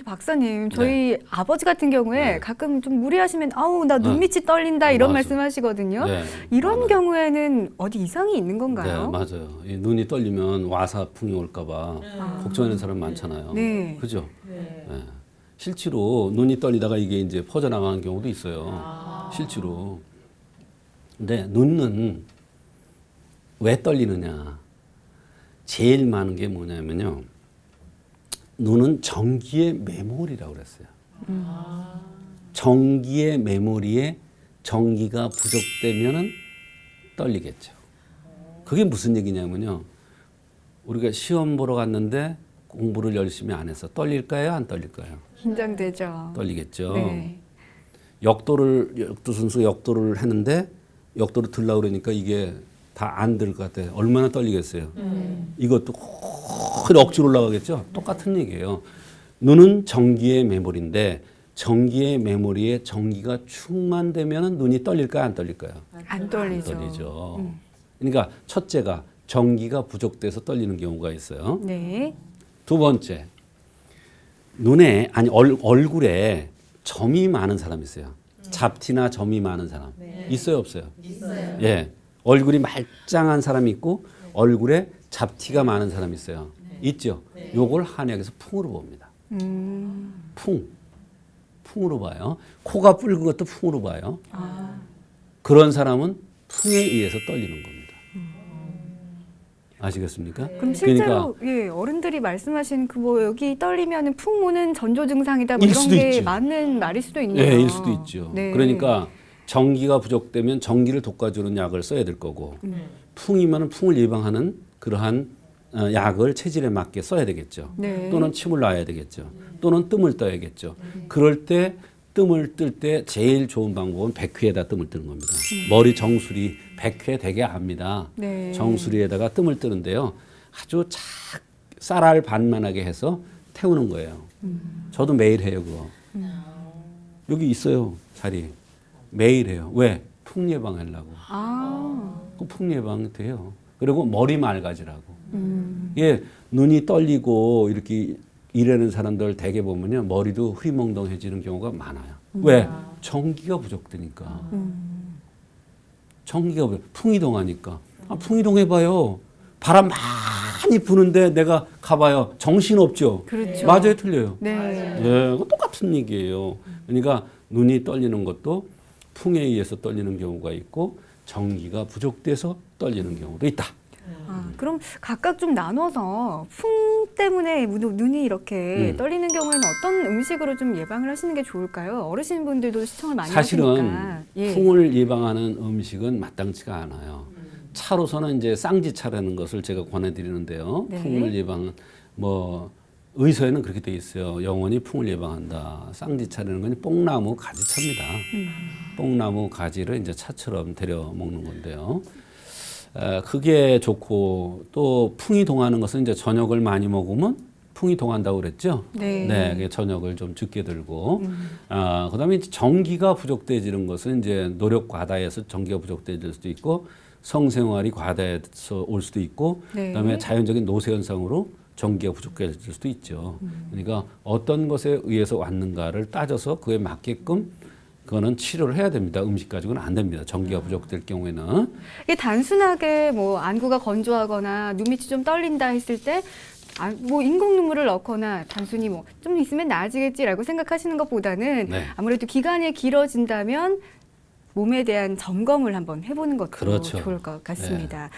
근데 박사님, 저희 아버지 같은 경우에 네. 가끔 좀 무리하시면 아우 나 네. 눈밑이 떨린다 이런 맞아. 말씀하시거든요. 네. 이런 맞아요. 경우에는 어디 이상이 있는 네, 건가요? 맞아요. 이 눈이 떨리면 와사풍이 올까봐 걱정하는 사람 많잖아요. 네. 그죠? 네. 실제로 눈이 떨리다가 이게 이제 퍼져나가는 경우도 있어요. 실제로. 근데 눈은 왜 떨리느냐? 제일 많은 게 뭐냐면요. 눈은 전기의 메모리라고 그랬어요. 전기의 메모리에 전기가 부족되면은 떨리겠죠. 그게 무슨 얘기냐면요. 우리가 시험 보러 갔는데 공부를 열심히 안 해서 떨릴까요? 안 떨릴까요? 긴장되죠. 떨리겠죠. 네. 역도를 역도 선수 역도를 했는데 역도를 들라 그러니까 이게 다 안 들 것 같아요. 얼마나 떨리겠어요. 이것도 확 억지로 올라가겠죠. 똑같은 얘기예요. 눈은 전기의 메모리인데 전기의 메모리에 전기가 충만되면 눈이 떨릴까요? 안 떨릴까요? 안안 떨리죠. 떨리죠. 그러니까 첫째가 전기가 부족돼서 떨리는 경우가 있어요. 네. 두 번째, 눈에 아니 얼, 얼굴에 점이 많은 사람 있어요. 잡티나 점이 많은 사람 있어요, 없어요? 있어요. 예, 얼굴이 말짱한 사람 있고 얼굴에 잡티가 많은 사람 있어요. 있죠. 요걸 한약에서 풍으로 봅니다. 음. 풍, 풍으로 봐요. 코가 붉은 것도 풍으로 봐요. 아. 그런 사람은 풍에 의해서 떨리는 겁니다. 아시겠습니까? 그럼 실제로 예, 어른들이 말씀하신 그 뭐 여기 떨리면은 풍모는 전조 증상이다 뭐일 이런 게 있지. 맞는 말일 수도 있네요. 예, 일 수도 있죠. 네. 그러니까 전기가 부족되면 전기를 돋궈주는 약을 써야 될 거고 음. 풍이면 풍을 예방하는 그러한 어, 약을 체질에 맞게 써야 되겠죠. 네. 또는 침을 놔야 되겠죠. 또는 뜸을 떠야겠죠. 그럴 때 뜸을 뜰 때 제일 좋은 방법은 백회에다 뜸을 뜨는 겁니다. 머리 정수리 백회 되게 압니다. 네. 정수리에다가 뜸을 뜨는데요. 아주 착 쌀알 반만하게 해서 태우는 거예요. 저도 매일 해요 그거. 여기 있어요 자리. 매일 해요. 왜? 풍 예방 하려고. 아. 그 풍 예방 돼요. 그리고 머리 맑아지라고. 음. 예, 눈이 떨리고 이렇게 일하는 사람들 대개 보면요 머리도 흐리멍덩해지는 경우가 많아요. 왜? 전기가 부족되니까. 전기가 부족. 풍이동하니까. 아, 풍이동 해봐요. 바람 많이 부는데 내가 가봐요. 정신 없죠. 그렇죠. 맞아요, 틀려요. 네. 예, 그거 똑같은 얘기예요. 그러니까 눈이 떨리는 것도 풍에 의해서 떨리는 경우가 있고 전기가 부족돼서 떨리는 경우도 있다. 아, 그럼 각각 좀 나눠서 풍 때문에 눈- 눈이 이렇게 음. 떨리는 경우에는 어떤 음식으로 좀 예방을 하시는 게 좋을까요? 어르신분들도 시청을 많이 사실은 하시니까. 예. 풍을 예방하는 음식은 마땅치가 않아요. 차로서는 이제 쌍지차라는 것을 제가 권해드리는데요. 네. 풍을 예방은 뭐 의서에는 그렇게 돼 있어요. 영원히 풍을 예방한다. 쌍지차라는 건 뽕나무 가지차입니다. 음. 뽕나무 가지를 이제 차처럼 데려 먹는 건데요. 에, 그게 좋고 또 풍이 동하는 것은 이제 저녁을 많이 먹으면 풍이 동한다고 그랬죠. 네. 네, 저녁을 좀 적게 들고, 아, 그다음에 전기가 부족돼지는 것은 이제 노력 과다해서 전기가 부족돼질 수도 있고, 성생활이 과다해서 올 수도 있고, 네. 그다음에 자연적인 노쇠 현상으로 전기가 부족해질 수도 있죠. 그러니까 어떤 것에 의해서 왔는가를 따져서 그에 맞게끔 그거는 치료를 해야 됩니다. 음식 가지고는 안 됩니다. 전기가 부족될 경우에는. 이게 단순하게 뭐 안구가 건조하거나 눈밑이 좀 떨린다 했을 때, 아, 뭐 인공 눈물을 넣거나 단순히 뭐 좀 있으면 나아지겠지라고 생각하시는 것보다는 네. 아무래도 기간이 길어진다면 몸에 대한 점검을 한번 해보는 것도 그렇죠. 좋을 것 같습니다.